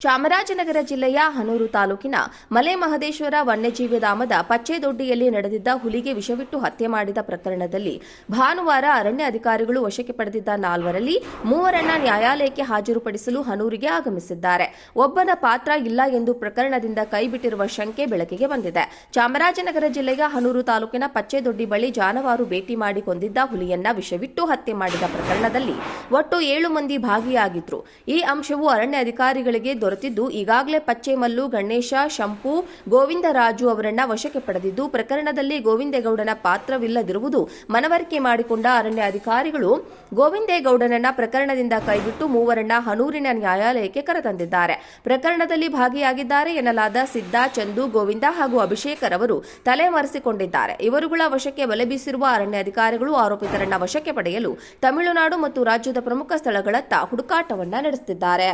ಚಾಮರಾಜನಗರ ಜಿಲ್ಲೆಯ ಹನೂರು ತಾಲೂಕಿನ ಮಲೆ ಮಹದೇಶ್ವರ ವನ್ಯಜೀವಿಧಾಮದ ಪಚ್ಚೆದೊಡ್ಡಿಯಲ್ಲಿ ನಡೆದಿದ್ದ ಹುಲಿಗೆ ವಿಷವಿಟ್ಟು ಹತ್ಯೆ ಮಾಡಿದ ಪ್ರಕರಣದಲ್ಲಿ ಭಾನುವಾರ ಅರಣ್ಯ ಅಧಿಕಾರಿಗಳು ವಶಕ್ಕೆ ಪಡೆದಿದ್ದ ನಾಲ್ವರಲ್ಲಿ ಮೂವರನ್ನ ನ್ಯಾಯಾಲಯಕ್ಕೆ ಹಾಜರುಪಡಿಸಲು ಹನೂರಿಗೆ ಆಗಮಿಸಿದ್ದಾರೆ. ಒಬ್ಬನ ಪಾತ್ರ ಇಲ್ಲ ಎಂದು ಪ್ರಕರಣದಿಂದ ಕೈಬಿಟ್ಟಿರುವ ಶಂಕೆ ಬೆಳಕಿಗೆ ಬಂದಿದೆ. ಚಾಮರಾಜನಗರ ಜಿಲ್ಲೆಯ ಹನೂರು ತಾಲೂಕಿನ ಪಚ್ಚೆದೊಡ್ಡಿ ಬಳಿ ಜಾನುವಾರು ಭೇಟಿ ಮಾಡಿ ಕೊಂದಿದ್ದ ಹುಲಿಯನ್ನ ವಿಷವಿಟ್ಟು ಹತ್ಯೆ ಮಾಡಿದ ಪ್ರಕರಣದಲ್ಲಿ ಒಟ್ಟು ಏಳು ಮಂದಿ ಭಾಗಿಯಾಗಿದ್ರು. ಈ ಅಂಶವು ಅರಣ್ಯ ಅಧಿಕಾರಿಗಳಿಗೆ ದೊರೆತಿದ್ದು ಈಗಾಗಲೇ ಪಚ್ಚೆಮಲ್ಲು ಗಣೇಶ, ಶಂಪು, ಗೋವಿಂದರಾಜು ಅವರನ್ನ ವಶಕ್ಕೆ ಪಡೆದಿದ್ದು, ಪ್ರಕರಣದಲ್ಲಿ ಗೋವಿಂದೇಗೌಡನ ಪಾತ್ರವಿಲ್ಲದಿರುವುದು ಮನವರಿಕೆ ಮಾಡಿಕೊಂಡ ಅರಣ್ಯ ಅಧಿಕಾರಿಗಳು ಗೋವಿಂದೇಗೌಡನನ್ನ ಪ್ರಕರಣದಿಂದ ಕೈಬಿಟ್ಟು ಮೂವರನ್ನ ಹನೂರಿನ ನ್ಯಾಯಾಲಯಕ್ಕೆ ಕರೆತಂದಿದ್ದಾರೆ. ಪ್ರಕರಣದಲ್ಲಿ ಭಾಗಿಯಾಗಿದ್ದಾರೆ ಎನ್ನಲಾದ ಸಿದ್ದ, ಚಂದು, ಗೋವಿಂದ ಹಾಗೂ ಅಭಿಷೇಕರ್ ಅವರು ತಲೆಮರೆಸಿಕೊಂಡಿದ್ದಾರೆ. ಇವರುಗಳ ವಶಕ್ಕೆ ಬಲೆ ಬೀಸಿರುವ ಅರಣ್ಯ ಅಧಿಕಾರಿಗಳು ಆರೋಪಿತರನ್ನ ವಶಕ್ಕೆ ಪಡೆಯಲು ತಮಿಳುನಾಡು ಮತ್ತು ರಾಜ್ಯದ ಪ್ರಮುಖ ಸ್ಥಳಗಳತ್ತ ಹುಡುಕಾಟವನ್ನ ನಡೆಸುತ್ತಿದ್ದಾರೆ.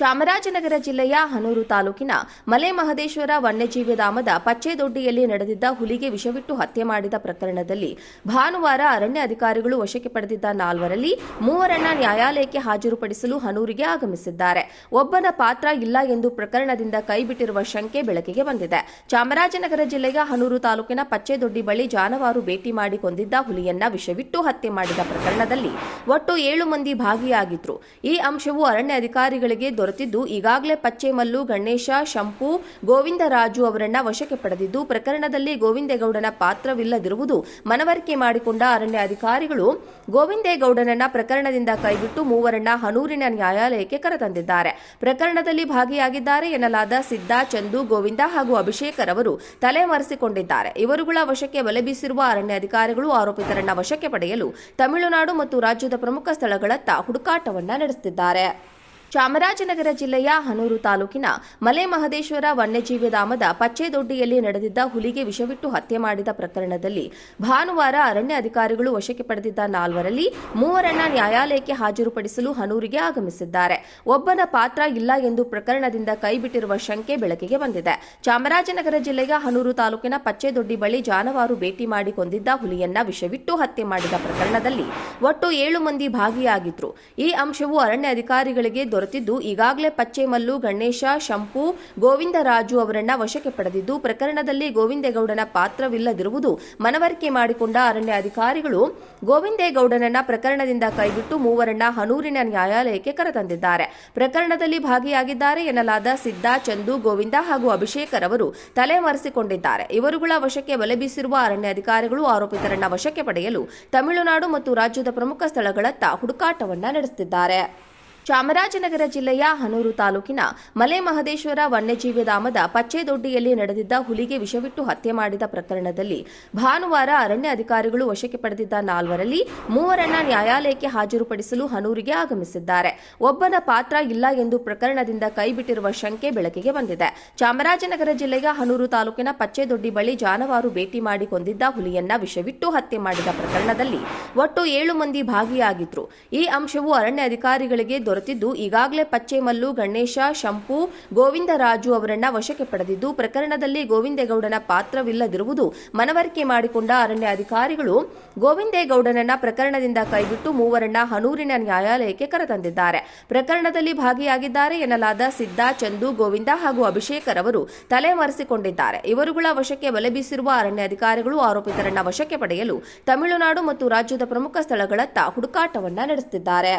ಚಾಮರಾಜನಗರ ಜಿಲ್ಲೆಯ ಹನೂರು ತಾಲೂಕಿನ ಮಲೆ ಮಹದೇಶ್ವರ ವನ್ಯಜೀವಿ ಧಾಮದ ಪಚ್ಚೆದೊಡ್ಡಿಯಲ್ಲಿ ನಡೆದಿದ್ದ ಹುಲಿಗೆ ವಿಷವಿಟ್ಟು ಹತ್ಯೆ ಮಾಡಿದ ಪ್ರಕರಣದಲ್ಲಿ ಭಾನುವಾರ ಅರಣ್ಯ ಅಧಿಕಾರಿಗಳು ವಶಕ್ಕೆ ಪಡೆದಿದ್ದ ನಾಲ್ವರಲ್ಲಿ ಮೂವರನ್ನ ನ್ಯಾಯಾಲಯಕ್ಕೆ ಹಾಜರುಪಡಿಸಲು ಹನೂರಿಗೆ ಆಗಮಿಸಿದ್ದಾರೆ. ಒಬ್ಬನ ಪಾತ್ರ ಇಲ್ಲ ಎಂದು ಪ್ರಕರಣದಿಂದ ಕೈಬಿಟ್ಟಿರುವ ಶಂಕೆ ಬೆಳಕಿಗೆ ಬಂದಿದೆ. ಚಾಮರಾಜನಗರ ಜಿಲ್ಲೆಯ ಹನೂರು ತಾಲೂಕಿನ ಪಚ್ಚೆದೊಡ್ಡಿ ಬಳಿ ಜಾನುವಾರು ಭೇಟಿ ಮಾಡಿ ಕೊಂದಿದ್ದ ಹುಲಿಯನ್ನ ವಿಷವಿಟ್ಟು ಹತ್ಯೆ ಮಾಡಿದ ಪ್ರಕರಣದಲ್ಲಿ ಒಟ್ಟು ಏಳು ಮಂದಿ ಭಾಗಿಯಾಗಿದ್ರು. ಈ ಅಂಶವು ಅರಣ್ಯ ಅಧಿಕಾರಿಗಳಿಗೆ ದೊರೆತಿದ್ದು ಈಗಾಗಲೇ ಪಚ್ಚೆಮಲ್ಲು ಗಣೇಶ, ಶಂಪು, ಗೋವಿಂದರಾಜು ಅವರನ್ನ ವಶಕ್ಕೆ ಪಡೆದಿದ್ದು, ಪ್ರಕರಣದಲ್ಲಿ ಗೋವಿಂದೇಗೌಡನ ಪಾತ್ರವಿಲ್ಲದಿರುವುದು ಮನವರಿಕೆ ಮಾಡಿಕೊಂಡ ಅರಣ್ಯ ಅಧಿಕಾರಿಗಳು ಗೋವಿಂದೇಗೌಡನನ್ನ ಪ್ರಕರಣದಿಂದ ಕೈಬಿಟ್ಟು ಮೂವರನ್ನ ಹನೂರಿನ ನ್ಯಾಯಾಲಯಕ್ಕೆ ಕರೆತಂದಿದ್ದಾರೆ. ಪ್ರಕರಣದಲ್ಲಿ ಭಾಗಿಯಾಗಿದ್ದಾರೆ ಎನ್ನಲಾದ ಸಿದ್ದ, ಚಂದು, ಗೋವಿಂದ ಹಾಗೂ ಅಭಿಷೇಕರ್ ಅವರು ತಲೆಮರೆಸಿಕೊಂಡಿದ್ದಾರೆ. ಇವರುಗಳ ವಶಕ್ಕೆ ಬಲೆ ಬೀಸಿರುವ ಅರಣ್ಯ ಅಧಿಕಾರಿಗಳು ಆರೋಪಿತರನ್ನ ವಶಕ್ಕೆ ಪಡೆಯಲು ತಮಿಳುನಾಡು ಮತ್ತು ರಾಜ್ಯದ ಪ್ರಮುಖ ಸ್ಥಳಗಳತ್ತ ಹುಡುಕಾಟವನ್ನ ನಡೆಸುತ್ತಿದ್ದಾರೆ. ಚಾಮರಾಜನಗರ ಜಿಲ್ಲೆಯ ಹನೂರು ತಾಲೂಕಿನ ಮಲೆ ಮಹದೇಶ್ವರ ವನ್ಯಜೀವಿಧಾಮದ ಪಚ್ಚೆದೊಡ್ಡಿಯಲ್ಲಿ ನಡೆದಿದ್ದ ಹುಲಿಗೆ ವಿಷವಿಟ್ಟು ಹತ್ಯೆ ಮಾಡಿದ ಪ್ರಕರಣದಲ್ಲಿ ಭಾನುವಾರ ಅರಣ್ಯ ಅಧಿಕಾರಿಗಳು ವಶಕ್ಕೆ ಪಡೆದಿದ್ದ ನಾಲ್ವರಲ್ಲಿ ಮೂವರನ್ನ ನ್ಯಾಯಾಲಯಕ್ಕೆ ಹಾಜರುಪಡಿಸಲು ಹನೂರಿಗೆ ಆಗಮಿಸಿದ್ದಾರೆ. ಒಬ್ಬನ ಪಾತ್ರ ಇಲ್ಲ ಎಂದು ಪ್ರಕರಣದಿಂದ ಕೈಬಿಟ್ಟಿರುವ ಶಂಕೆ ಬೆಳಕಿಗೆ ಬಂದಿದೆ. ಚಾಮರಾಜನಗರ ಜಿಲ್ಲೆಯ ಹನೂರು ತಾಲೂಕಿನ ಪಚ್ಚೆದೊಡ್ಡಿ ಬಳಿ ಜಾನುವಾರು ಭೇಟಿ ಮಾಡಿ ಕೊಂದಿದ್ದ ಹುಲಿಯನ್ನ ವಿಷವಿಟ್ಟು ಹತ್ಯೆ ಮಾಡಿದ ಪ್ರಕರಣದಲ್ಲಿ ಒಟ್ಟು ಏಳು ಮಂದಿ ಭಾಗಿಯಾಗಿದ್ರು. ಈ ಅಂಶವು ಅರಣ್ಯ ಅಧಿಕಾರಿಗಳಿಗೆ ದೊರೆತಿದ್ದು ಈಗಾಗಲೇ ಪಚ್ಚೆಮಲ್ಲು ಗಣೇಶ, ಶಂಪು, ಗೋವಿಂದರಾಜು ಅವರನ್ನ ವಶಕ್ಕೆ ಪಡೆದಿದ್ದು, ಪ್ರಕರಣದಲ್ಲಿ ಗೋವಿಂದೇಗೌಡನ ಪಾತ್ರವಿಲ್ಲದಿರುವುದು ಮನವರಿಕೆ ಮಾಡಿಕೊಂಡ ಅರಣ್ಯ ಅಧಿಕಾರಿಗಳು ಗೋವಿಂದೇಗೌಡನನ್ನ ಪ್ರಕರಣದಿಂದ ಕೈಬಿಟ್ಟು ಮೂವರನ್ನ ಹನೂರಿನ ನ್ಯಾಯಾಲಯಕ್ಕೆ ಕರೆತಂದಿದ್ದಾರೆ. ಪ್ರಕರಣದಲ್ಲಿ ಭಾಗಿಯಾಗಿದ್ದಾರೆ ಎನ್ನಲಾದ ಸಿದ್ದ, ಚಂದು, ಗೋವಿಂದ ಹಾಗೂ ಅಭಿಷೇಕರ್ ಅವರು ತಲೆಮರೆಸಿಕೊಂಡಿದ್ದಾರೆ. ಇವರುಗಳ ವಶಕ್ಕೆ ಬಲೆ ಬೀಸಿರುವ ಅರಣ್ಯ ಅಧಿಕಾರಿಗಳು ಆರೋಪಿತರನ್ನ ವಶಕ್ಕೆ ಪಡೆಯಲು ತಮಿಳುನಾಡು ಮತ್ತು ರಾಜ್ಯದ ಪ್ರಮುಖ ಸ್ಥಳಗಳತ್ತ ಹುಡುಕಾಟವನ್ನ ನಡೆಸುತ್ತಿದ್ದಾರೆ. ಚಾಮರಾಜನಗರ ಜಿಲ್ಲೆಯ ಹನೂರು ತಾಲೂಕಿನ ಮಲೆ ಮಹದೇಶ್ವರ ವನ್ಯಜೀವಿಧಾಮದ ಪಚ್ಚೆದೊಡ್ಡಿಯಲ್ಲಿ ನಡೆದಿದ್ದ ಹುಲಿಗೆ ವಿಷವಿಟ್ಟು ಹತ್ಯೆ ಮಾಡಿದ ಪ್ರಕರಣದಲ್ಲಿ ಭಾನುವಾರ ಅರಣ್ಯ ಅಧಿಕಾರಿಗಳು ವಶಕ್ಕೆ ಪಡೆದಿದ್ದ ನಾಲ್ವರಲ್ಲಿ ಮೂವರನ್ನ ನ್ಯಾಯಾಲಯಕ್ಕೆ ಹಾಜರುಪಡಿಸಲು ಹನೂರಿಗೆ ಆಗಮಿಸಿದ್ದಾರೆ. ಒಬ್ಬನ ಪಾತ್ರ ಇಲ್ಲ ಎಂದು ಪ್ರಕರಣದಿಂದ ಕೈಬಿಟ್ಟಿರುವ ಶಂಕೆ ಬೆಳಕಿಗೆ ಬಂದಿದೆ. ಚಾಮರಾಜನಗರ ಜಿಲ್ಲೆಯ ಹನೂರು ತಾಲೂಕಿನ ಪಚ್ಚೆದೊಡ್ಡಿ ಬಳಿ ಜಾನುವಾರು ಭೇಟಿ ಮಾಡಿ ಕೊಂದಿದ್ದ ಹುಲಿಯನ್ನ ವಿಷವಿಟ್ಟು ಹತ್ಯೆ ಮಾಡಿದ ಪ್ರಕರಣದಲ್ಲಿ ಒಟ್ಟು ಏಳು ಮಂದಿ ಭಾಗಿಯಾಗಿದ್ರು. ಈ ಅಂಶವು ಅರಣ್ಯ ಅಧಿಕಾರಿಗಳಿಗೆ ದೊರೆತಿದ್ದು, ಈಗಾಗಲೇ ಪಚ್ಚೆಮಲ್ಲು ಗಣೇಶ, ಶಂಪು, ಗೋವಿಂದರಾಜು ಅವರನ್ನ ವಶಕ್ಕೆ ಪಡೆದಿದ್ದು, ಪ್ರಕರಣದಲ್ಲಿ ಗೋವಿಂದೇಗೌಡನ ಪಾತ್ರವಿಲ್ಲದಿರುವುದು ಮನವರಿಕೆ ಮಾಡಿಕೊಂಡ ಅರಣ್ಯ ಅಧಿಕಾರಿಗಳು ಗೋವಿಂದೇಗೌಡನನ್ನ ಪ್ರಕರಣದಿಂದ ಕೈಬಿಟ್ಟು ಮೂವರನ್ನ ಹನೂರಿನ ನ್ಯಾಯಾಲಯಕ್ಕೆ ಕರೆತಂದಿದ್ದಾರೆ. ಪ್ರಕರಣದಲ್ಲಿ ಭಾಗಿಯಾಗಿದ್ದಾರೆ ಎನ್ನಲಾದ ಸಿದ್ದ, ಚಂದು, ಗೋವಿಂದ ಹಾಗೂ ಅಭಿಷೇಕರ್ ಅವರು ತಲೆಮರೆಸಿಕೊಂಡಿದ್ದಾರೆ. ಇವರುಗಳ ವಶಕ್ಕೆ ಬಲೆ ಬೀಸಿರುವ ಅರಣ್ಯ ಅಧಿಕಾರಿಗಳು ಆರೋಪಿತರನ್ನ ವಶಕ್ಕೆ ಪಡೆಯಲು ತಮಿಳುನಾಡು ಮತ್ತು ರಾಜ್ಯದ ಪ್ರಮುಖ ಸ್ಥಳಗಳತ್ತ ಹುಡುಕಾಟವನ್ನ ನಡೆಸುತ್ತಿದ್ದಾರೆ.